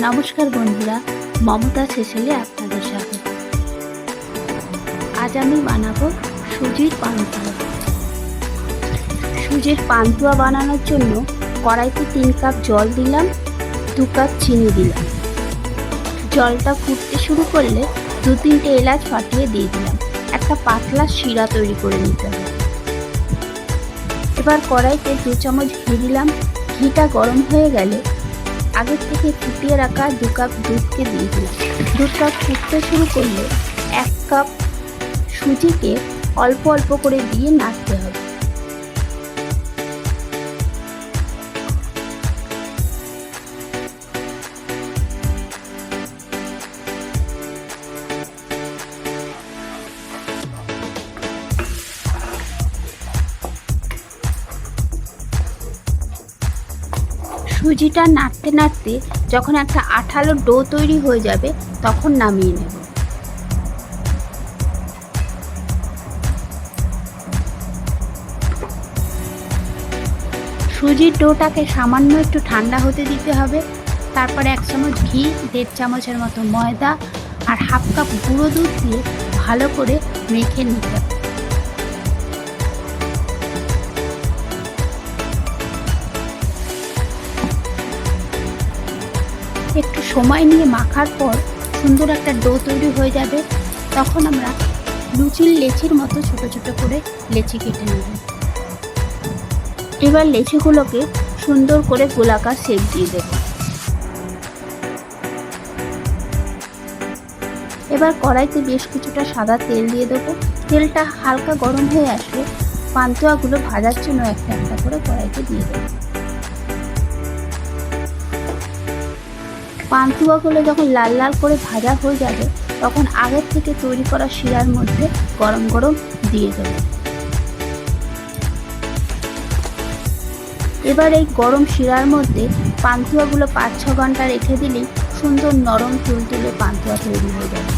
নমস্কার বন্ধুরা, মমতা শেষেলে আপনাদের স্বাগত। আজ আমি বানাবো সুজির পান্তুয়া। সুজির পান্তুয়া বানানোর জন্য কড়াইতে তিন কাপ জল দিলাম, দু কাপ চিনি দিলাম। জলটা ফুটতে শুরু করলে দু তিনটে এলাচ ফাটিয়ে দিয়ে দিলাম। একটা পাতলা শিরা তৈরি করে নিতে হবে। এবার কড়াইতে দু চামচ ঘি দিলাম। ঘিটা গরম হয়ে গেলে আগের থেকে ফুটিয়ে রাখা দু কাপ দুধকে দিয়ে দিলাম। দু কাপ ফুটতে শুরু করলে এক কাপ সুজিকে অল্প অল্প করে দিয়ে নাচতে হবে। সুজিটা নাড়তে নাড়তে যখন একটা আঠালো ডো তৈরি হয়ে যাবে, তখন নামিয়ে নেব। সুজির ডোটাকে সামান্য একটু ঠান্ডা হতে দিতে হবে। তারপর এক চামচ ঘি, দেড় চামচের মতো ময়দা আর হাফ কাপ গুঁড়ো দুধ দিয়ে ভালো করে মেখে নিতে হবে। একটু সময় নিয়ে মাখার পর সুন্দর একটা ডো তৈরি হয়ে যাবে, তখন আমরা লুচির লেচির মতো ছোট ছোট করে লেচি কেটে নেব। এবার লেচিগুলোকে সুন্দর করে গোলাকার শেপ দিয়ে দেব। এবার কড়াইতে বেশ কিছুটা সাদা তেল দিয়ে দেবো। তেলটা হালকা গরম হয়ে আসলে পান্তুয়াগুলো ভাজার জন্য একটা একটা করে কড়াইতে দিয়ে দেবো। পান্তুয়াগুলো যখন লাল লাল করে ভাজা হয়ে যাবে, তখন আগের থেকে তৈরি করা শিরার মধ্যে গরম গরম দিয়ে দেবে। এবার এই গরম শিরার মধ্যে পান্তুয়াগুলো পাঁচ ছ ঘণ্টা রেখে দিলেই সুন্দর নরম তুলতুলে পান্তুয়া তৈরি হয়ে যাবে।